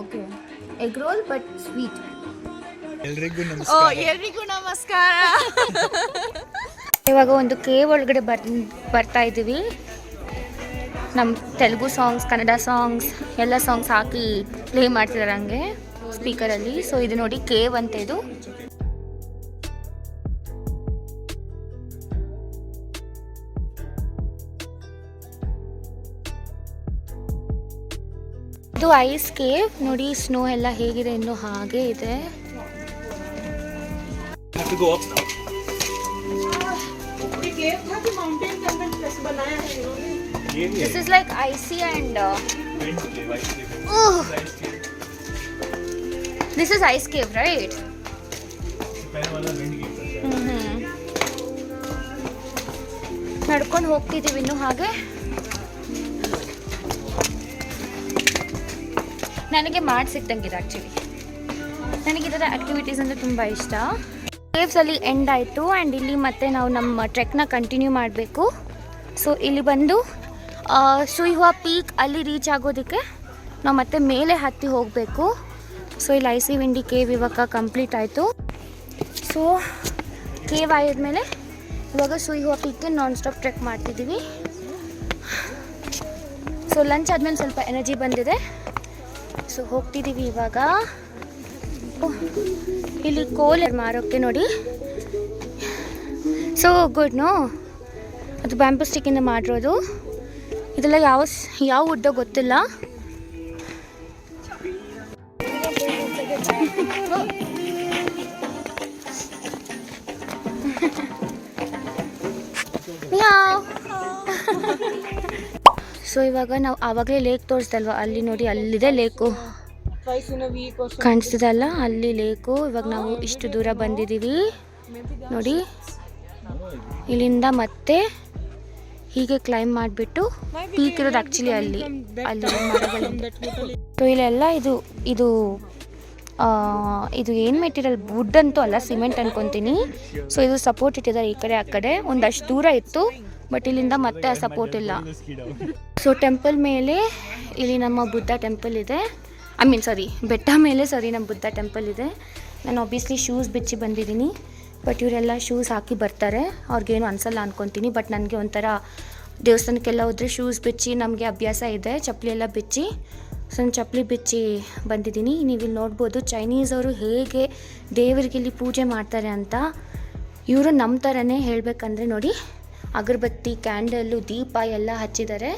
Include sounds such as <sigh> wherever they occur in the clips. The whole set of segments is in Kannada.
Okay egg roll but sweet ಎಲ್ರಿಗೂ ನಮಸ್ಕಾರ. ಎಲ್ರಿಗೂ ನಮಸ್ಕಾರ. ಇವಾಗ ಒಂದು ಕೇವ್ ಒಳಗಡೆ ಬರ್ ಬರ್ತಾ ಇದ್ದೀವಿ. ನಮ್ಮ ತೆಲುಗು ಸಾಂಗ್ಸ್ ಕನ್ನಡ ಸಾಂಗ್ಸ್ ಎಲ್ಲ ಸಾಂಗ್ಸ್ ಹಾಕಿ ಪ್ಲೇ ಮಾಡ್ತಿದ್ದಾರೆ ಹಂಗೆ ಸ್ಪೀಕರಲ್ಲಿ ಸೊ ಇದು ನೋಡಿ ಕೇವ್ ಅಂತ ಇದು. ಇದು ಐಸ್ ಕೇವ್ ನೋಡಿ ಸ್ನೋ ಎಲ್ಲ ಹೇಗಿದೆ ಇನ್ನು ಹಾಗೆ ಇದೆ This is like icy and uh, oh. This is ice cave, right? ನಡ್ಕೊಂಡು ಹೋಗ್ತಿದ್ದೀವಿ ಇನ್ನು ಹಾಗೆ ನನಗೆ ಮಾಡಿ ಸಿಕ್ತಂಗಿದೆ ಆ್ಯಕ್ಚುಲಿ ನನಗೆ ಇದರ ಆ್ಯಕ್ಟಿವಿಟೀಸ್ ಅಂದರೆ ತುಂಬ ಇಷ್ಟ. ಕೇವ್ಸಲ್ಲಿ ಎಂಡ್ ಆಯಿತು ಆ್ಯಂಡ್ ಇಲ್ಲಿ ಮತ್ತೆ ನಾವು ನಮ್ಮ ಟ್ರೆಕ್ನ ಕಂಟಿನ್ಯೂ ಮಾಡಬೇಕು. ಸೊ ಇಲ್ಲಿ ಬಂದು ಸುಯ್ಹುವ ಪೀಕ್ ಅಲ್ಲಿ ರೀಚ್ ಆಗೋದಕ್ಕೆ ನಾವು ಮತ್ತೆ ಮೇಲೆ ಹತ್ತಿ ಹೋಗಬೇಕು. ಸೊ ಇಲ್ಲಿ ಐ ಸಿ ವಿಂಡಿ ಕೇವ್ ಇವಾಗ ಕಂಪ್ಲೀಟ್ ಆಯಿತು. ಸೊ ಕೇವ್ ಆದಮೇಲೆ ಇವಾಗ ಸುಯ್ಹುವ ಪೀಕ್ಗೆ ನಾನ್ ಸ್ಟಾಪ್ ಟ್ರೆಕ್ ಮಾಡ್ತಿದ್ದೀವಿ. ಸೊ ಲಂಚ್ ಆದಮೇಲೆ ಸ್ವಲ್ಪ ಎನರ್ಜಿ ಬಂದಿದೆ. ಸೊ ಹೋಗ್ತಿದ್ದೀವಿ ಇವಾಗ. ಇಲ್ಲಿ ಕೋಲ್ ಮಾರೋಕ್ಕೆ ನೋಡಿ. ಸೊ ಗುಡ್ ನೋ ಅದು ಬ್ಯಾಂಬು ಸ್ಟಿಕ್ಕಿಂದ ಮಾಡಿರೋದು. ಇದೆಲ್ಲ ಯಾವ ಯಾವ ವುಡ್ಡೋ ಗೊತ್ತಿಲ್ಲ. ಸೊ ಇವಾಗ ನಾವು ಆವಾಗಲೇ ಲೇಕ್ ತೋರಿಸ್ದಲ್ವ? ಅಲ್ಲಿ ನೋಡಿ ಅಲ್ಲಿದೆ ಲೇಕು ಕಾಣಿಸ್ತದಲ್ಲ? ಅಲ್ಲ ಲೇಕು ಇವಾಗ ನಾವು ಇಷ್ಟು ದೂರ ಬಂದಿದ್ದೀವಿ. ನೋಡಿ. ಇಲ್ಲಿಂದ ಮತ್ತೆ ಹೀಗೆ ಕ್ಲೈಮ್ ಮಾಡಿಬಿಟ್ಟು ಪೀಕ್ ಇರೋದು ಆ್ಯಕ್ಚುಲಿ ಅಲ್ಲಿ. ಅಲ್ಲಿ ಸೊ ಇಲ್ಲೆಲ್ಲ ಇದು ಇದು ಇದು ಏನು ಮೆಟೀರಿಯಲ್ ವುಡ್ ಅಂತೂ ಅಲ್ಲ ಸಿಮೆಂಟ್ ಅನ್ಕೊತೀನಿ. ಸೊ ಇದು ಸಪೋರ್ಟ್ ಇಟ್ಟಿದ್ದಾರೆ ಈ ಕಡೆ ಆ ಕಡೆ. ಒಂದಷ್ಟು ದೂರ ಇತ್ತು ಬಟ್ ಇಲ್ಲಿಂದ ಮತ್ತೆ ಆ ಸಪೋರ್ಟ್ ಇಲ್ಲ. ಸೊ ಟೆಂಪಲ್ ಮೇಲೆ ಇಲ್ಲಿ ನಮ್ಮ ಬುದ್ಧ ಟೆಂಪಲ್ ಇದೆ. ಐ ಮೀನ್ ಸಾರಿ, ಬೆಟ್ಟ ಮೇಲೆ ಸಾರಿ ನಮ್ಮ ಬುದ್ಧ ಟೆಂಪಲ್ ಇದೆ. ನಾನು ಆಬ್ವಿಯಸ್ಲಿ ಶೂಸ್ ಬಿಚ್ಚಿ ಬಂದಿದ್ದೀನಿ ಬಟ್ ಇವರೆಲ್ಲ ಶೂಸ್ ಹಾಕಿ ಬರ್ತಾರೆ. ಅವ್ರಿಗೇನು ಅನ್ಸಲ್ಲ ಅಂದ್ಕೊತೀನಿ ಬಟ್ ನನಗೆ ಒಂಥರ ದೇವಸ್ಥಾನಕ್ಕೆಲ್ಲ ಹೋದರೆ ಶೂಸ್ ಬಿಚ್ಚಿ ನಮಗೆ ಅಭ್ಯಾಸ ಇದೆ, ಚಪ್ಪಲಿ ಎಲ್ಲ ಬಿಚ್ಚಿ. ಸೊ ನಾನು ಚಪ್ಪಲಿ ಬಿಚ್ಚಿ ಬಂದಿದ್ದೀನಿ. ನೀವು ಇಲ್ಲಿ ನೋಡ್ಬೋದು ಚೈನೀಸ್ ಅವರು ಹೇಗೆ ದೇವರಿಗೆ ಇಲ್ಲಿ ಪೂಜೆ ಮಾಡ್ತಾರೆ ಅಂತ. ಇವರು ನಮ್ಮ ಥರನೇ ಹೇಳಬೇಕಂದ್ರೆ ನೋಡಿ, ಅಗರಬತ್ತಿ ಕ್ಯಾಂಡಲ್ಲು ದೀಪ ಎಲ್ಲ ಹಚ್ಚಿದ್ದಾರೆ.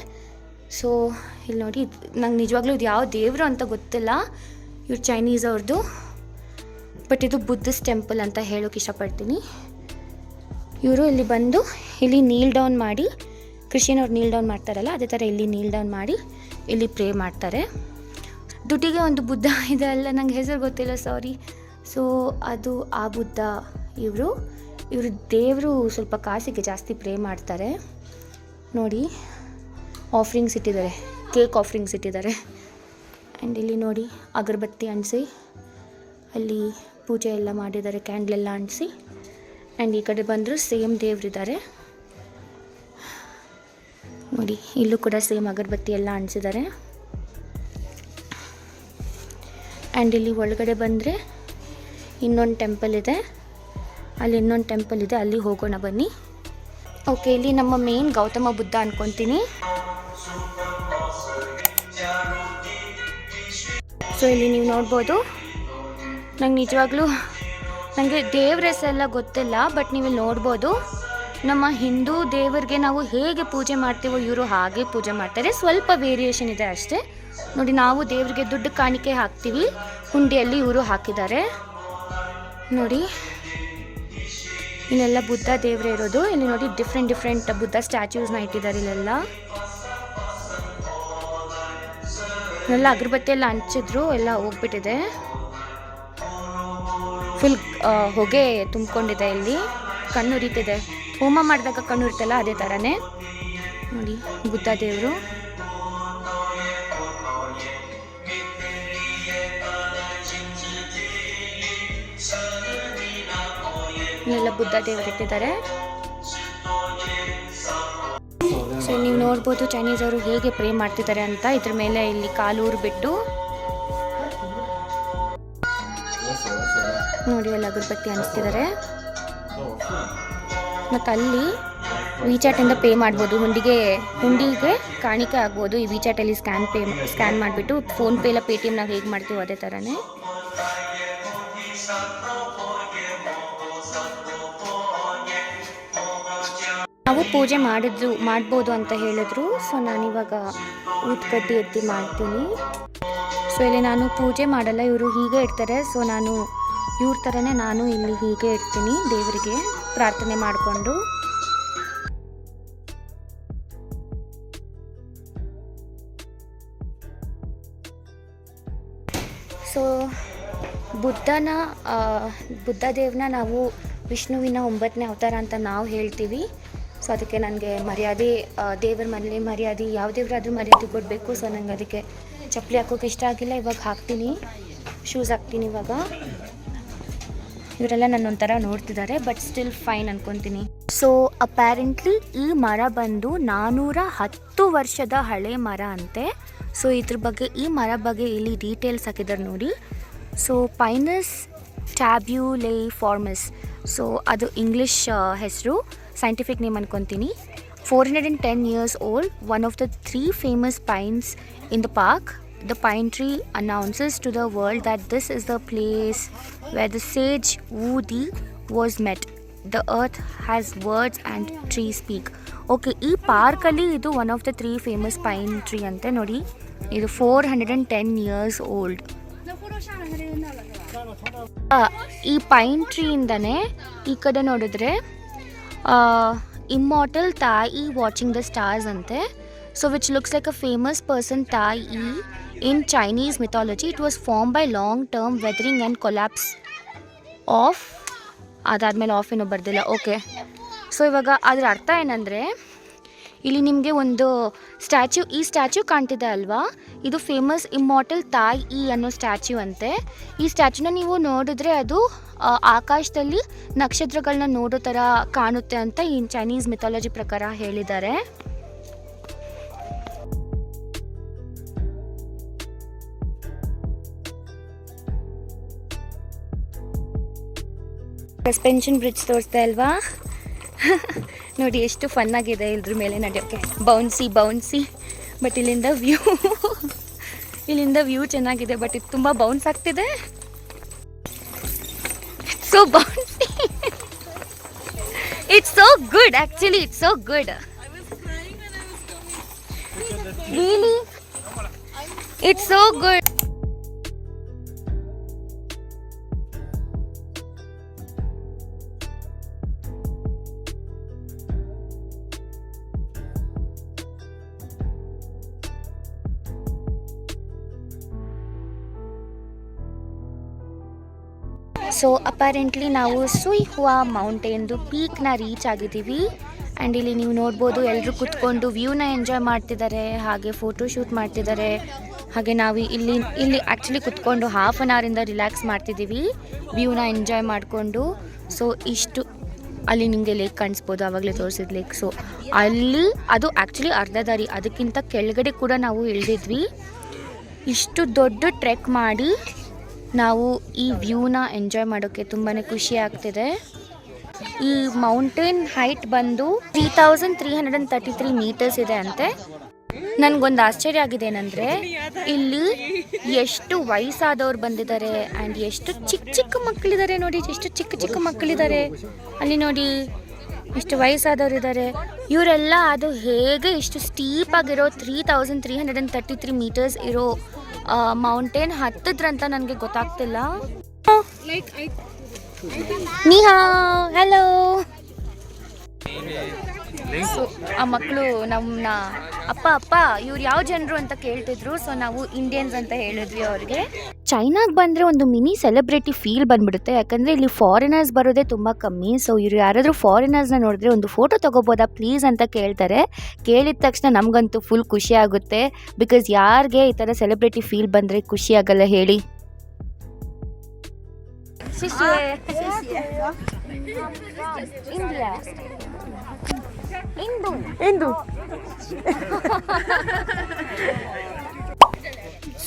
ಸೊ ಇಲ್ಲಿ ನೋಡಿ, ನಂಗೆ ನಿಜವಾಗ್ಲೂ ಇದು ಯಾವ ದೇವರು ಅಂತ ಗೊತ್ತಿಲ್ಲ. ಇವ್ರು ಚೈನೀಸ್ ಅವ್ರದ್ದು ಬಟ್ ಇದು ಬುದ್ಧಿಸ್ಟ್ ಟೆಂಪಲ್ ಅಂತ ಹೇಳೋಕೆ ಇಷ್ಟಪಡ್ತೀನಿ. ಇವರು ಇಲ್ಲಿ ಬಂದು ಇಲ್ಲಿ ನೀಲ್ ಡೌನ್ ಮಾಡಿ ಕ್ರಿಶ್ಚಿಯನ್ ಅವ್ರು ನೀಲ್ ಡೌನ್ ಮಾಡ್ತಾರಲ್ಲ, ಅದೇ ಥರ ಇಲ್ಲಿ ನೀಲ್ ಡೌನ್ ಮಾಡಿ ಇಲ್ಲಿ ಪ್ರೇ ಮಾಡ್ತಾರೆ. ದುಡ್ಡಿಗೆ ಒಂದು ಬುದ್ಧ <laughs> ಇದೆ ಅಲ್ಲ, ನಂಗೆ ಹೆಸರು ಗೊತ್ತಿಲ್ಲ ಸಾರಿ ಸೊ ಅದು ಆ ಬುದ್ಧ ಇವರು. ಇವರು ದೇವರು ಸ್ವಲ್ಪ ಕಾಸಿಗೆ ಜಾಸ್ತಿ ಪ್ರೇ ಮಾಡ್ತಾರೆ. ನೋಡಿ. ಆಫ್ರಿಂಗ್ಸ್ ಇಟ್ಟಿದ್ದಾರೆ. ಕೇಕ್ ಆಫ್ರಿಂಗ್ಸ್ ಇಟ್ಟಿದ್ದಾರೆ. ಆ್ಯಂಡ್ ಇಲ್ಲಿ ನೋಡಿ, ಅಗರಬತ್ತಿ ಅಂಟಿಸಿ, ಅಲ್ಲಿ ಪೂಜೆ ಎಲ್ಲ ಮಾಡಿದ್ದಾರೆ ಕ್ಯಾಂಡ್ಲೆಲ್ಲ ಅಂಟಿಸಿ. ಆ್ಯಂಡ್ ಈ ಕಡೆ ಬಂದರೂ ಸೇಮ್ ದೇವರಿದ್ದಾರೆ ನೋಡಿ, ಇಲ್ಲೂ ಕೂಡ ಸೇಮ್ ಅಗರಬತ್ತಿ ಎಲ್ಲ ಅಂಟಿಸಿದ್ದಾರೆ. ಆ್ಯಂಡ್ ಇಲ್ಲಿ ಒಳಗಡೆ ಬಂದರೆ ಇನ್ನೊಂದು ಟೆಂಪಲ್ ಇದೆ. ಅಲ್ಲಿ ಇನ್ನೊಂದು ಟೆಂಪಲ್ ಇದೆ, ಅಲ್ಲಿ ಹೋಗೋಣ ಬನ್ನಿ. ಓಕೆ ಇಲ್ಲಿ ನಮ್ಮ ಮೇನ್ ಗೌತಮ ಬುದ್ಧ ಅನ್ಕೊತೀನಿ. ಸೊ ಇಲ್ಲಿ ನೀವು ನೋಡ್ಬೋದು. ನಂಗೆ ನಿಜವಾಗ್ಲೂ ನನಗೆ ದೇವ್ರ ಹೆಸರೆಲ್ಲ ಗೊತ್ತಿಲ್ಲ, ಬಟ್ ನೀವು ನೋಡ್ಬೋದು. ನಮ್ಮ ಹಿಂದೂ ದೇವರಿಗೆ ನಾವು ಹೇಗೆ ಪೂಜೆ ಮಾಡ್ತೀವೋ ಇವರು ಹಾಗೆ ಪೂಜೆ ಮಾಡ್ತಾರೆ. ಸ್ವಲ್ಪ ವೇರಿಯೇಷನ್ ಇದೆ ಅಷ್ಟೇ. ನೋಡಿ, ನಾವು ದೇವರಿಗೆ ದುಡ್ಡು ಕಾಣಿಕೆ ಹಾಕ್ತೀವಿ. ಹುಂಡಿಯಲ್ಲಿ ಇವರು ಹಾಕಿದ್ದಾರೆ. ನೋಡಿ ಇನ್ನೆಲ್ಲ ಬುದ್ಧ ದೇವರೇ ಇರೋದು. ಇಲ್ಲಿ ನೋಡಿ ಡಿಫ್ರೆಂಟ್ ಡಿಫ್ರೆಂಟ್ ಬುದ್ಧ ಸ್ಟ್ಯಾಚ್ಯೂಸ್ನ ಇಟ್ಟಿದ್ದಾರೆ ಇಲ್ಲೆಲ್ಲ. ಎಲ್ಲ ಅಗರಬತ್ತಿ ಎಲ್ಲ ಹಂಚಿದ್ರು, ಎಲ್ಲ ಹೋಗ್ಬಿಟ್ಟಿದೆ. ಫುಲ್ ಹೊಗೆ ತುಂಬಿಕೊಂಡಿದೆ ಇಲ್ಲಿ. ಕಣ್ಣು ಉರಿತಿದೆ. ಹೋಮ ಮಾಡಿದಾಗ ಕಣ್ಣು ಉರಿತಲ್ಲ, ಅದೇ ಥರನೇ ನೋಡಿ, ಬುದ್ಧ ದೇವರು. ಎಲ್ಲ ಬುದ್ಧ ದೇವರು ಇಟ್ಟಿದ್ದಾರೆ. ಸೊ ನೀವು ನೋಡ್ಬೋದು ಚೈನೀಸ್ ಅವರು ಹೇಗೆ ಪ್ರೇ ಮಾಡ್ತಿದ್ದಾರೆ ಅಂತ. ಇದ್ರ ಮೇಲೆ ಇಲ್ಲಿ ಕಾಲೂರು ಬಿಟ್ಟು ನೋಡಿ ಅಲ್ಲಿ ಅಗರಬತ್ತಿ ಅನಿಸ್ತಿದ್ದಾರೆ ಮತ್ತು ಅಲ್ಲಿ ವಿಚಾಟಿಂದ ಪೇ ಮಾಡ್ಬೋದು. ಹುಂಡಿಗೆ ಹುಂಡಿಗೆ ಕಾಣಿಕೆ ಆಗ್ಬೋದು. ಈ ವಿಚಾಟಲ್ಲಿ ಸ್ಕ್ಯಾನ್ ಪೇ ಸ್ಕ್ಯಾನ್ ಮಾಡಿಬಿಟ್ಟು ಫೋನ್ಪೇ ಇಲ್ಲ ಪೇ ಟಿ ಎಂ ನಾವು ಹೇಗೆ ಮಾಡ್ತೀವೋ ಅದೇ ಥರನೇ ಪೂಜೆ ಮಾಡಿದ್ರು ಮಾಡ್ಬೋದು ಅಂತ ಹೇಳಿದ್ರು. ಸೊ ನಾನಿವಾಗ ಊದ್ಕಡ್ಡಿ ಎತ್ತಿ ಮಾಡ್ತೀನಿ. ಸೊ ಇಲ್ಲಿ ನಾನು ಪೂಜೆ ಮಾಡಲ್ಲ, ಇವರು ಹೀಗೆ ಇಡ್ತಾರೆ. ಸೊ ನಾನು ಇವ್ರ ಥರನೇ ನಾನು ಇಲ್ಲಿ ಹೀಗೆ ಇಡ್ತೀನಿ, ದೇವರಿಗೆ ಪ್ರಾರ್ಥನೆ ಮಾಡಿಕೊಂಡು. ಸೊ ಬುದ್ಧನ ಬುದ್ಧ ದೇವನ ನಾವು ವಿಷ್ಣುವಿನ ಒಂಬತ್ತನೇ ಅವತಾರ ಅಂತ ನಾವು ಹೇಳ್ತೀವಿ. ಸೊ ಅದಕ್ಕೆ ನನಗೆ ಮರ್ಯಾದೆ ದೇವರ ಮನೇಲಿ ಮರ್ಯಾದೆ ಯಾವ ದೇವರಾದರೂ ಮರ್ಯಾದೆ ಕೊಡಬೇಕು. ಸೊ ನಂಗೆ ಅದಕ್ಕೆ ಚಪ್ಪಲಿ ಹಾಕೋಕೆ ಇಷ್ಟ ಆಗಿಲ್ಲ. ಇವಾಗ ಹಾಕ್ತೀನಿ. ಶೂಸ್ ಹಾಕ್ತೀನಿ ಇವಾಗ. ಇವರೆಲ್ಲ ನನ್ನ ಒಂಥರ ನೋಡ್ತಿದ್ದಾರೆ ಬಟ್ ಸ್ಟಿಲ್ ಫೈನ್ ಅನ್ಕೊತೀನಿ. ಸೊ ಅಪ್ಯಾರೆಂಟ್ಲಿ ಈ ಮರ ಬಂದು ನಾನ್ನೂರ ಹತ್ತು ವರ್ಷದ ಹಳೆ ಮರ ಅಂತೆ. ಸೊ ಇದ್ರ ಬಗ್ಗೆ, ಈ ಮರ ಬಗ್ಗೆ ಇಲ್ಲಿ ಡೀಟೇಲ್ಸ್ ಹಾಕಿದ್ದಾರೆ ನೋಡಿ. So pinus tabulaeformis so ಅದು ಇಂಗ್ಲೀಷ್ ಹೆಸರು. ಸೈಂಟಿಫಿಕ್ ನೇಮ್ ಅನ್ಕೊತೀನಿ four hundred and ten years old one of the three famous pines in the park the pine tree announces to the world that this is the place where the sage the was met. The earth has words and trees speak. Okay ಈ ಪಾರ್ಕಲ್ಲಿ ಇದು one of the three famous pine tree ಅಂತೆ ನೋಡಿ ಇದು four hundred and ten years old ಈ ಪೈನ್ ಟ್ರೀಯಿಂದನೇ ಈ ಕಡೆ ನೋಡಿದ್ರೆ ಇಮ್ಮಾರ್ಟಲ್ ತಾಯಿ ವಾಚಿಂಗ್ ದ ಸ್ಟಾರ್ಸ್ ಅಂತೆ so which looks like a famous person ತಾಯಿ in Chinese mythology it was form by long term weathering and collapse of ಅದಾದಮೇಲೆ ಆಫ್ ಏನೋ ಬರ್ದಿಲ್ಲ. ಓಕೆ ಸೊ ಇವಾಗ ಅದರ ಅರ್ಥ ಏನಂದರೆ ಇಲ್ಲಿ ನಿಮಗೆ ಒಂದು ಸ್ಟ್ಯಾಚ್ಯೂ, ಈ ಸ್ಟ್ಯಾಚ್ಯೂ ಕಾಣ್ತಿದೆ ಅಲ್ವಾ? ಇದು ಫೇಮಸ್ ಇಮ್ಮಾರ್ಟಲ್ ತಾಯಿ ಈ ಅನ್ನೋ ಸ್ಟ್ಯಾಚ್ಯೂ ಅಂತೆ. ಈ ಸ್ಟ್ಯಾಚ್ಯೂನ ನೀವು ನೋಡಿದ್ರೆ ಅದು ಆಕಾಶದಲ್ಲಿ ನಕ್ಷತ್ರಗಳನ್ನ ನೋಡೋ ಥರ ಕಾಣುತ್ತೆ ಅಂತ ಈ ಚೈನೀಸ್ ಮಿಥಾಲಜಿ ಪ್ರಕಾರ ಹೇಳಿದ್ದಾರೆ. ಸಸ್ಪೆನ್ಷನ್ ಬ್ರಿಡ್ಜ್ ತೋರಿಸ್ತಾ ಅಲ್ವಾ? <laughs> ನೋಡಿ, ಎಷ್ಟು ಫನ್ ಆಗಿದೆ ಇದ್ರ ಮೇಲೆ ನಡೆಯೋಕ್ಕೆ. ಬೌನ್ಸಿ ಬೌನ್ಸಿ ಬಟ್ ಇಲ್ಲಿಂದ ವ್ಯೂ ಇಲ್ಲಿಂದ ವ್ಯೂ ಚೆನ್ನಾಗಿದೆ ಬಟ್ ಇದು ತುಂಬ ಬೌನ್ಸ್ ಆಗ್ತಿದೆ. So bouncy it's so good actually it's so good it's so good so apparently ನಾವು ಸುಯ್ ಹುವಾ ಮೌಂಟೇನ್ದು ಪೀಕ್ನ ರೀಚ್ ಆಗಿದ್ದೀವಿ. ಆ್ಯಂಡ್ ಇಲ್ಲಿ ನೀವು ನೋಡ್ಬೋದು ಎಲ್ಲರೂ ಕುತ್ಕೊಂಡು ವ್ಯೂನ ಎಂಜಾಯ್ ಮಾಡ್ತಿದ್ದಾರೆ, ಹಾಗೆ ಫೋಟೋ ಶೂಟ್ ಮಾಡ್ತಿದ್ದಾರೆ. ಹಾಗೆ ನಾವು ಇಲ್ಲಿ ಇಲ್ಲಿ ಆ್ಯಕ್ಚುಲಿ ಕುತ್ಕೊಂಡು ಹಾಫ್ ಅನ್ ಅವರಿಂದ ರಿಲ್ಯಾಕ್ಸ್ ಮಾಡ್ತಿದ್ದೀವಿ, ವ್ಯೂನ ಎಂಜಾಯ್ ಮಾಡಿಕೊಂಡು. ಸೊ ಇಷ್ಟು ಅಲ್ಲಿ ನಿಮಗೆ ಲೇಕ್ ಕಾಣಿಸ್ಬೋದು, ಆವಾಗಲೇ ತೋರಿಸಿದ ಲೇಕ್ ಸೊ ಅಲ್ಲಿ, ಅದು ಆ್ಯಕ್ಚುಲಿ ಅರ್ಧ ದಾರಿ, ಅದಕ್ಕಿಂತ ಕೆಳಗಡೆ ಕೂಡ ನಾವು ಇಳಿದಿದ್ವಿ. ಇಷ್ಟು ದೊಡ್ಡ ಟ್ರೆಕ್ ಮಾಡಿ ನಾವು ಈ ವ್ಯೂನ ಎಂಜಾಯ್ ಮಾಡೋಕ್ಕೆ ತುಂಬಾ ಖುಷಿ ಆಗ್ತಿದೆ. ಈ ಮೌಂಟೇನ್ ಹೈಟ್ ಬಂದು three thousand three hundred and thirty three metres ಇದೆ ಅಂತೆ. ನನಗೊಂದು ಆಶ್ಚರ್ಯ ಆಗಿದೆ ಏನಂದರೆ, ಇಲ್ಲಿ ಎಷ್ಟು ವಯಸ್ಸಾದವ್ರು ಬಂದಿದ್ದಾರೆ ಆ್ಯಂಡ್ ಎಷ್ಟು ಚಿಕ್ಕ ಚಿಕ್ಕ ಮಕ್ಕಳಿದ್ದಾರೆ ನೋಡಿ, ಎಷ್ಟು ಚಿಕ್ಕ ಚಿಕ್ಕ ಮಕ್ಕಳಿದ್ದಾರೆ ಅಲ್ಲಿ ನೋಡಿ, ಎಷ್ಟು ವಯಸ್ಸಾದವ್ರು ಇದ್ದಾರೆ ಇವರೆಲ್ಲ ಅದು ಹೇಗೆ ಇಷ್ಟು ಸ್ಟೀಪ್ ಆಗಿರೋ three thousand three hundred and thirty three metres ಇರೋ ಮೌಂಟೇನ್ ಹತ್ತದ್ರಂತ ನನಗೆ ಗೊತ್ತಾಗ್ತಿಲ್ಲ. ನಿಹಾ ಹಲೋ ಸೊ ಆ ಮಕ್ಕಳು ನಮ್ಮನ್ನ ಅಪ್ಪ ಅಪ್ಪ ಇವ್ರು ಯಾವ ಜನರು ಅಂತ ಕೇಳ್ತಿದ್ರು ಸೊ ನಾವು ಇಂಡಿಯನ್ಸ್ ಅಂತ ಹೇಳಿದ್ವಿ ಅವ್ರಿಗೆ. ಚೈನಾಗೆ ಬಂದರೆ ಒಂದು ಮಿನಿ ಸೆಲೆಬ್ರಿಟಿ ಫೀಲ್ ಬಂದ್ಬಿಡುತ್ತೆ. ಯಾಕಂದರೆ ಇಲ್ಲಿ ಫಾರಿನರ್ಸ್ ಬರೋದೇ ತುಂಬ ಕಮ್ಮಿ. ಸೊ ಇವರು ಯಾರಾದರೂ ಫಾರಿನರ್ಸ್ನ ನೋಡಿದ್ರೆ ಒಂದು ಫೋಟೋ ತೊಗೋಬೋದಾ ಪ್ಲೀಸ್ ಅಂತ ಕೇಳ್ತಾರೆ. ಕೇಳಿದ ತಕ್ಷಣ ನಮಗಂತೂ ಫುಲ್ ಖುಷಿ ಆಗುತ್ತೆ. ಬಿಕಾಸ್ ಯಾರಿಗೆ ಈ ಥರ ಸೆಲೆಬ್ರಿಟಿ ಫೀಲ್ ಬಂದರೆ ಖುಷಿ ಆಗಲ್ಲ ಹೇಳಿ. ಇಂಡಿಯಾ ಇಂದು. ಇಂದು. <laughs>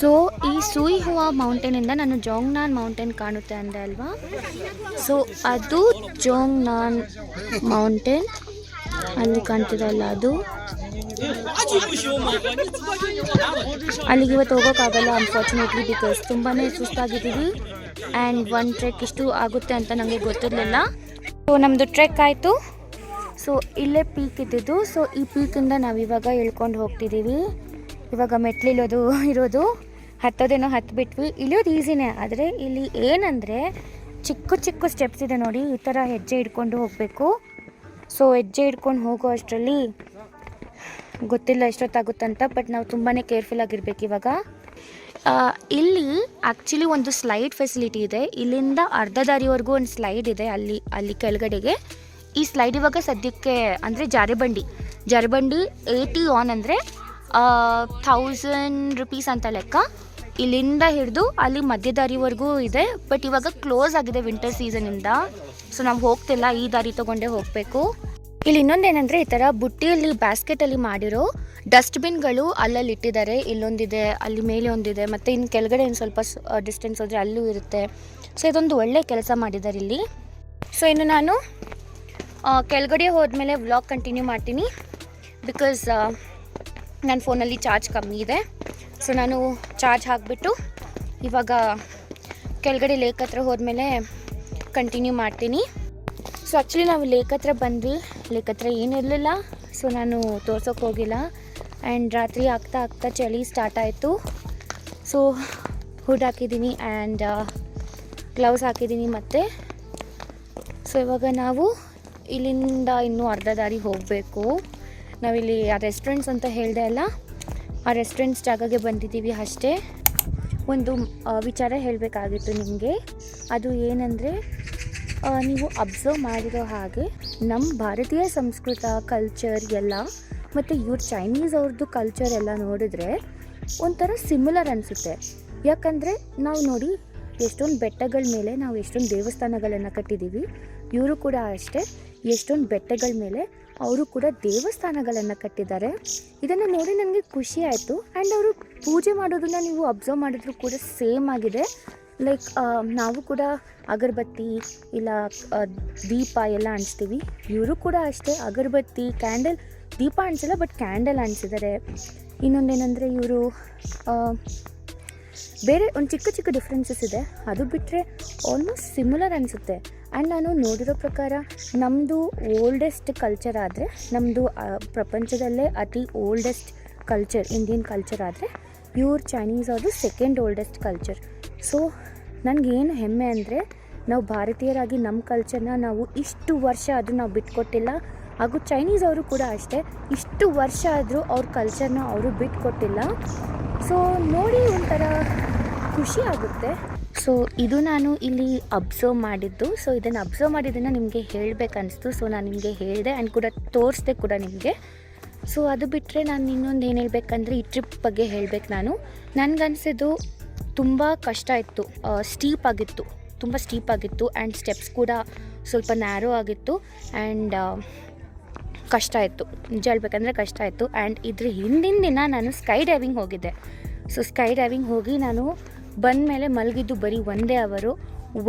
ಸೊ ಈ ಸೂಯಿ ಹುವಾ ಮೌಂಟೇನಿಂದ ನಾನು ಜೋಂಗ್ನಾನ್ ಮೌಂಟೇನ್ ಕಾಣುತ್ತೆ ಅಂದೆ ಅಲ್ವಾ? ಸೊ ಅದು ಜೋಂಗ್ನಾನ್ ಮೌಂಟೇನ್ ಅಲ್ಲಿ ಕಾಣ್ತಿದಲ್ಲ ಅದು? ಅಲ್ಲಿಗೆ ಇವತ್ತು ಹೋಗೋಕ್ಕಾಗಲ್ಲ ಅನ್ಫಾರ್ಚುನೇಟ್ಲಿ ಬಿಕಾಸ್ ತುಂಬಾ ಸುಸ್ತಾಗಿದ್ದೀವಿ. ಆ್ಯಂಡ್ ಒನ್ ಟ್ರೆಕ್ ಇಷ್ಟು ಆಗುತ್ತೆ ಅಂತ ನಮಗೆ ಗೊತ್ತಿರಲಿಲ್ಲ. ಸೊ ನಮ್ಮದು ಟ್ರೆಕ್ ಆಯಿತು. ಸೊ ಇಲ್ಲೇ ಪೀಕ್ ಇದ್ದಿದ್ದು. ಸೊ ಈ ಪೀಕಿಂದ ನಾವು ಇವಾಗ ಇಳ್ಕೊಂಡು ಹೋಗ್ತಿದ್ದೀವಿ ಇವಾಗ ಮೆಟ್ಲಿಲೋದು <laughs> ಇರೋದು. ಹತ್ತೋದೇನೋ ಹತ್ಬಿಟ್ವಿ. ಇಳಿಯೋದು ಈಸಿನೇ ಆದರೆ ಇಲ್ಲಿ ಏನಂದರೆ ಚಿಕ್ಕ ಚಿಕ್ಕ ಸ್ಟೆಪ್ಸ್ ಇದೆ ನೋಡಿ. ಈ ಥರ ಹೆಜ್ಜೆ ಇಡ್ಕೊಂಡು ಹೋಗಬೇಕು. ಸೊ ಹೆಜ್ಜೆ ಹಿಡ್ಕೊಂಡು ಹೋಗೋ ಅಷ್ಟರಲ್ಲಿ ಗೊತ್ತಿಲ್ಲ ಎಷ್ಟೊತ್ತಾಗುತ್ತಂತ ಬಟ್ ನಾವು ತುಂಬಾ ಕೇರ್ಫುಲ್ ಆಗಿರ್ಬೇಕು ಇವಾಗ. ಇಲ್ಲಿ ಆ್ಯಕ್ಚುಲಿ ಒಂದು ಸ್ಲೈಡ್ ಫೆಸಿಲಿಟಿ ಇದೆ. ಇಲ್ಲಿಂದ ಅರ್ಧ ದಾರಿವರೆಗೂ ಒಂದು ಸ್ಲೈಡ್ ಇದೆ ಅಲ್ಲಿ ಅಲ್ಲಿ ಕೆಳಗಡೆಗೆ. ಈ ಸ್ಲೈಡ್ ಇವಾಗ ಸದ್ಯಕ್ಕೆ ಅಂದರೆ ಜಾರಿಬಂಡಿ. ಜಾರಿಬಂಡಿ ಏಯ್ಟಿ ಆನ್ ಅಂದರೆ ಥೌಸಂಡ್ ರುಪೀಸ್ ಅಂತ ಲೆಕ್ಕ. ಇಲ್ಲಿಂದ ಹಿಡಿದು ಅಲ್ಲಿ ಮಧ್ಯ ದಾರಿವರೆಗೂ ಇದೆ. ಬಟ್ ಇವಾಗ ಕ್ಲೋಸ್ ಆಗಿದೆ ವಿಂಟರ್ ಸೀಸನಿಂದ ಸೊ ನಾವು ಹೋಗ್ತಿಲ್ಲ, ಈ ದಾರಿ ತಗೊಂಡೇ ಹೋಗಬೇಕು. ಇಲ್ಲಿ ಇನ್ನೊಂದೇನೆಂದರೆ ಈ ಥರ ಬುಟ್ಟಿಯಲ್ಲಿ ಬ್ಯಾಸ್ಕೆಟಲ್ಲಿ ಮಾಡಿರೋ ಡಸ್ಟ್ಬಿನ್ಗಳು ಅಲ್ಲಲ್ಲಿ ಇಟ್ಟಿದ್ದಾರೆ. ಇಲ್ಲೊಂದಿದೆ, ಅಲ್ಲಿ ಮೇಲೆ ಒಂದಿದೆ, ಮತ್ತು ಇನ್ನು ಕೆಳಗಡೆ ಇನ್ನು ಸ್ವಲ್ಪ ಡಿಸ್ಟೆನ್ಸ್ ಹೋದರೆ ಅಲ್ಲೂ ಇರುತ್ತೆ. ಸೊ ಇದೊಂದು ಒಳ್ಳೆ ಕೆಲಸ ಮಾಡಿದ್ದಾರೆ ಇಲ್ಲಿ. ಸೊ ಇನ್ನು ನಾನು ಕೆಳಗಡೆ ಹೋದ್ಮೇಲೆ ವ್ಲಾಗ್ ಕಂಟಿನ್ಯೂ ಮಾಡ್ತೀನಿ. ಬಿಕಾಸ್ ನನ್ನ ಫೋನಲ್ಲಿ ಚಾರ್ಜ್ ಕಮ್ಮಿ ಇದೆ. ಸೊ ನಾನು ಚಾರ್ಜ್ ಹಾಕಿಬಿಟ್ಟು ಇವಾಗ ಕೆಳಗಡೆ ಲೇಕ್ ಹತ್ರ ಹೋದ್ಮೇಲೆ ಕಂಟಿನ್ಯೂ ಮಾಡ್ತೀನಿ. ಸೊ ಆ್ಯಕ್ಚುಲಿ ನಾವು ಲೇಕ್ ಹತ್ರ ಬಂದ್ವಿ. ಲೇಕ್ ಹತ್ರ ಏನಿರಲಿಲ್ಲ ಸೊ ನಾನು ತೋರ್ಸೋಕೆ ಹೋಗಿಲ್ಲ. ಆ್ಯಂಡ್ ರಾತ್ರಿ ಆಗ್ತಾ ಆಗ್ತಾ ಚಳಿ ಸ್ಟಾರ್ಟ್ ಆಯಿತು. ಸೊ ಹುಡ್ ಹಾಕಿದ್ದೀನಿ ಆ್ಯಂಡ್ ಗ್ಲೌಸ್ ಹಾಕಿದ್ದೀನಿ ಮತ್ತು. ಸೊ ಇವಾಗ ನಾವು ಇಲ್ಲಿಂದ ಇನ್ನೂ ಅರ್ಧ ದಾರಿ ಹೋಗಬೇಕು. ನಾವಿಲ್ಲಿ ಆ ರೆಸ್ಟೋರೆಂಟ್ಸ್ ಅಂತ ಹೇಳಿದೆ ಅಲ್ಲ? ಆ ರೆಸ್ಟೋರೆಂಟ್ಸ್ ಜಾಗಕ್ಕೆ ಬಂದಿದ್ದೀವಿ ಅಷ್ಟೇ. ಒಂದು ವಿಚಾರ ಹೇಳಬೇಕಾಗಿತ್ತು ನಿಮಗೆ. ಅದು ಏನಂದರೆ ನೀವು ಅಬ್ಸರ್ವ್ ಮಾಡಿರೋ ಹಾಗೆ ನಮ್ಮ ಭಾರತೀಯ ಸಂಸ್ಕೃತ ಕಲ್ಚರ್ ಎಲ್ಲ ಮತ್ತು ಇವ್ರ ಚೈನೀಸ್ ಅವ್ರದ್ದು ಕಲ್ಚರ್ ಎಲ್ಲ ನೋಡಿದ್ರೆ ಒಂಥರ ಸಿಮಿಲರ್ ಅನಿಸುತ್ತೆ. ಯಾಕಂದರೆ ನಾವು ನೋಡಿ ಎಷ್ಟೊಂದು ಬೆಟ್ಟಗಳ ಮೇಲೆ ನಾವು ಎಷ್ಟೊಂದು ದೇವಸ್ಥಾನಗಳನ್ನು ಕಟ್ಟಿದ್ದೀವಿ ಇವರು ಕೂಡ ಅಷ್ಟೇ. ಎಷ್ಟೊಂದು ಬೆಟ್ಟಗಳ ಮೇಲೆ ಅವರು ಕೂಡ ದೇವಸ್ಥಾನಗಳನ್ನು ಕಟ್ಟಿದ್ದಾರೆ. ಇದನ್ನು ನೋಡಿ ನನಗೆ ಖುಷಿ ಆಯಿತು. ಆ್ಯಂಡ್ ಅವರು ಪೂಜೆ ಮಾಡೋದನ್ನು ನೀವು ಅಬ್ಸರ್ವ್ ಮಾಡಿದ್ರು ಕೂಡ ಸೇಮ್ ಆಗಿದೆ. ಲೈಕ್ ನಾವು ಕೂಡ ಅಗರಬತ್ತಿ ಇಲ್ಲ ದೀಪ ಎಲ್ಲ ಅಂಟಿಸ್ತೀವಿ ಇವರು ಕೂಡ ಅಷ್ಟೇ ಅಗರಬತ್ತಿ ಕ್ಯಾಂಡಲ್ ದೀಪ ಹಂಚಲ್ಲ ಬಟ್ ಕ್ಯಾಂಡಲ್ ಅಂಟಿಸಿದ್ದಾರೆ ಇನ್ನೊಂದೇನೆಂದರೆ ಇವರು ಬೇರೆ ಒಂದು ಚಿಕ್ಕ ಚಿಕ್ಕ ಡಿಫ್ರೆನ್ಸಸ್ ಇದೆ. ಅದು ಬಿಟ್ಟರೆ ಆಲ್ಮೋಸ್ಟ್ ಸಿಮಿಲರ್ ಅನಿಸುತ್ತೆ. ಆ್ಯಂಡ್ ನಾನು ನೋಡಿರೋ ಪ್ರಕಾರ ನಮ್ಮದು ಓಲ್ಡೆಸ್ಟ್ ಕಲ್ಚರ್ ಆದರೆ ನಮ್ಮದು ಪ್ರಪಂಚದಲ್ಲೇ ಅತಿ ಓಲ್ಡೆಸ್ಟ್ ಕಲ್ಚರ್ ಇಂಡಿಯನ್ ಕಲ್ಚರ್ ಆದರೆ ಇವ್ರ ಚೈನೀಸ್ ಅವರು ಸೆಕೆಂಡ್ ಓಲ್ಡೆಸ್ಟ್ ಕಲ್ಚರ್ ಸೊ ನನಗೇನು ಹೆಮ್ಮೆ ಅಂದರೆ, ನಾವು ಭಾರತೀಯರಾಗಿ ನಮ್ಮ ಕಲ್ಚರ್ನ ನಾವು ಇಷ್ಟು ವರ್ಷ ಆದರೂ ನಾವು ಬಿಟ್ಕೊಟ್ಟಿಲ್ಲ. ಹಾಗೂ ಚೈನೀಸ್ ಅವರು ಕೂಡ ಅಷ್ಟೇ, ಇಷ್ಟು ವರ್ಷ ಆದರೂ ಅವ್ರ ಕಲ್ಚರ್ನ ಅವರು ಬಿಟ್ಕೊಟ್ಟಿಲ್ಲ. ಸೊ ನೋಡಿ ಒಂಥರ ಖುಷಿ ಆಗುತ್ತೆ. ಸೊ ಇದು ನಾನು ಇಲ್ಲಿ ಅಬ್ಸರ್ವ್ ಮಾಡಿದ್ದು. ಸೊ ಇದನ್ನು ಅಬ್ಸರ್ವ್ ಮಾಡಿದ್ದನ್ನು ನಿಮಗೆ ಹೇಳಬೇಕನ್ನಿಸ್ತು. ಸೊ ನಾನು ನಿಮಗೆ ಹೇಳಿದೆ ಆ್ಯಂಡ್ ಕೂಡ ತೋರಿಸ್ದೆ ಕೂಡ ನಿಮಗೆ. ಸೊ ಅದು ಬಿಟ್ಟರೆ ನಾನು ಇನ್ನೊಂದು ಏನು ಹೇಳ್ಬೇಕಂದ್ರೆ ಈ ಟ್ರಿಪ್ ಬಗ್ಗೆ ಹೇಳಬೇಕು ನಾನು. ನನಗನ್ಸಿದ್ದು ತುಂಬ ಕಷ್ಟ ಇತ್ತು. ಸ್ಟೀಪ್ ಆಗಿತ್ತು. ತುಂಬ ಸ್ಟೀಪ್ ಆಗಿತ್ತು ಆ್ಯಂಡ್ ಸ್ಟೆಪ್ಸ್ ಕೂಡ ಸ್ವಲ್ಪ ನ್ಯಾರೋ ಆಗಿತ್ತು ಆ್ಯಂಡ್ ಕಷ್ಟ ಇತ್ತು. ನಿಜ ಹೇಳ್ಬೇಕಂದ್ರೆ ಕಷ್ಟ ಇತ್ತು. ಆ್ಯಂಡ್ ಇದ್ರ ಹಿಂದಿನ ದಿನ ನಾನು ಸ್ಕೈ ಡೈವಿಂಗ್ ಹೋಗಿದ್ದೆ. ಸೊ ಸ್ಕೈ ಡೈವಿಂಗ್ ಹೋಗಿ ನಾನು ಬಂದ ಮೇಲೆ ಮಲಗಿದ್ದು ಬರೀ ಒಂದೇ ಅವರು.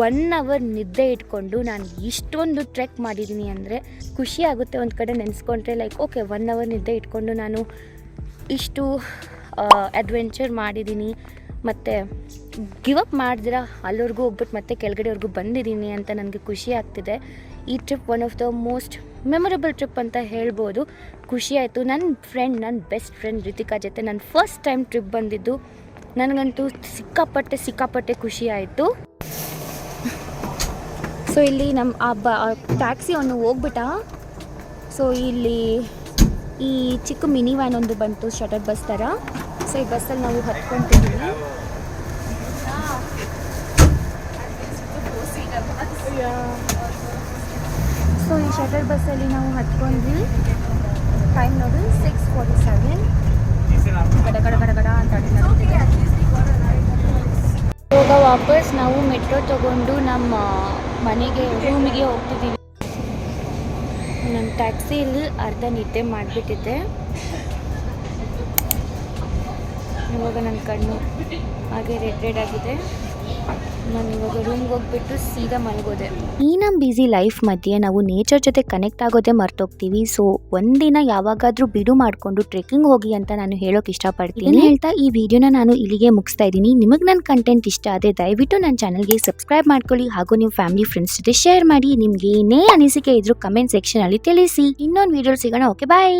ಒನ್ ಅವರ್ ನಿದ್ದೆ ಇಟ್ಕೊಂಡು ನಾನು ಇಷ್ಟೊಂದು ಟ್ರೆಕ್ ಮಾಡಿದ್ದೀನಿ ಅಂದರೆ ಖುಷಿ ಆಗುತ್ತೆ ಒಂದು ಕಡೆ ನೆನೆಸ್ಕೊಂಡ್ರೆ ಲೈಕ್ ಓಕೆ ಒನ್ ಅವರ್ ನಿದ್ದೆ ಇಟ್ಕೊಂಡು ನಾನು ಇಷ್ಟು ಅಡ್ವೆಂಚರ್ ಮಾಡಿದ್ದೀನಿ ಮತ್ತು ಗಿವಪ್ ಮಾಡ್ದಿರ? ಅಲ್ಲಿವರೆಗೂ ಹೋಗ್ಬಿಟ್ಟು ಮತ್ತೆ ಕೆಳಗಡೆವರೆಗೂ ಬಂದಿದ್ದೀನಿ ಅಂತ ನನಗೆ ಖುಷಿ ಆಗ್ತಿದೆ. ಈ trip one of the most memorable trip ಅಂತ ಹೇಳ್ಬೋದು. ಖುಷಿ ಆಯಿತು. ನನ್ನ ಫ್ರೆಂಡ್ ನನ್ನ ಬೆಸ್ಟ್ ಫ್ರೆಂಡ್ ರಿತಿಕಾ ಜೊತೆ ನಾನು ಫಸ್ಟ್ ಟೈಮ್ ಟ್ರಿಪ್ ಬಂದಿದ್ದು ನನಗಂತೂ ಸಿಕ್ಕಾಪಟ್ಟೆ ಸಿಕ್ಕಾಪಟ್ಟೆ ಖುಷಿ ಆಯಿತು. ಸೊ ಇಲ್ಲಿ ನಮ್ಮ ಆ ಬ ಟ್ಯಾಕ್ಸಿ ಅವನು ಹೋಗ್ಬಿಟ್ಟ. ಸೊ ಇಲ್ಲಿ ಈ ಚಿಕ್ಕ ಮಿನಿ ವ್ಯಾನ್ ಒಂದು ಬಂತು ಶಟರ್ ಬಸ್ ಥರ. ಸೊ ಈ ಬಸ್ಸಲ್ಲಿ ನಾವು ಹತ್ಕೊತೀವಿ ಸೊ ಈ ಶಟರ್ ಬಸ್ಸಲ್ಲಿ ನಾವು ಹತ್ಕೊಂಡ್ವಿ. ಟೈಮ್ ನೋಡಿ ಸಿಕ್ಸ್ ಫೋರ್ಟಿ ಸೆವೆನ್ ವಾಪಸ್, ನಾವು ಮೆಟ್ರೋ ತಗೊಂಡು ನಮ್ಮ ಮನೆಗೆ ರೂಮಿಗೆ ಹೋಗ್ತಿದ್ದೀವಿ ನಾನು ಟ್ಯಾಕ್ಸಿಲಿ ಅರ್ಧ ನಿದ್ದೆ ಮಾಡಿಬಿಟ್ಟಿದ್ದೆ ಇವಾಗ ನನ್ನ ಕಣ್ಣು ಹಾಗೆ ರೆಡ್ ರೆಡ್ ಆಗಿದೆ. ನಾನು ಇವಾಗ ರೂಮ್ಗೆ ಹೋಗ್ಬಿಟ್ಟು ಸೀದಾ ಮಲಗೋದೆ. ಈ ನಮ್ಮ ಬ್ಯುಸಿ ಲೈಫ್ ಮಧ್ಯೆ ನಾವು ನೇಚರ್ ಜೊತೆ ಕನೆಕ್ಟ್ ಆಗೋದೆ ಮರ್ತೋಗ್ತೀವಿ. ಸೊ ಒಂದಿನ ಯಾವಾಗಾದ್ರೂ ಬಿಡು ಮಾಡಿಕೊಂಡು ಟ್ರೆಕ್ಕಿಂಗ್ ಹೋಗಿ ಅಂತ ನಾನು ಹೇಳೋಕೆ ಇಷ್ಟಪಡ್ತೀನಿ. ಹೇಳ್ತಾ ಈ ವಿಡಿಯೋನ ನಾನು ಇಲ್ಲಿಗೆ ಮುಗಿಸ್ತಾ ಇದ್ದೀನಿ. ನಿಮಗೆ ನನ್ನ ಕಂಟೆಂಟ್ ಇಷ್ಟ ಆದರೆ ದಯವಿಟ್ಟು ನನ್ನ ಚಾನಲ್ಗೆ ಸಬ್ಸ್ಕ್ರೈಬ್ ಮಾಡ್ಕೊಳ್ಳಿ. ಹಾಗೂ ನಿಮ್ಮ ಫ್ಯಾಮಿಲಿ ಫ್ರೆಂಡ್ಸ್ ಜೊತೆ ಶೇರ್ ಮಾಡಿ. ನಿಮ್ಗೆ ಏನೇ ಅನಿಸಿಕೆ ಇದ್ರೂ ಕಮೆಂಟ್ ಸೆಕ್ಷನ್ ಅಲ್ಲಿ ತಿಳಿಸಿ. ಇನ್ನೊಂದು ವಿಡಿಯೋ ಸಿಗೋಣ. Okay bye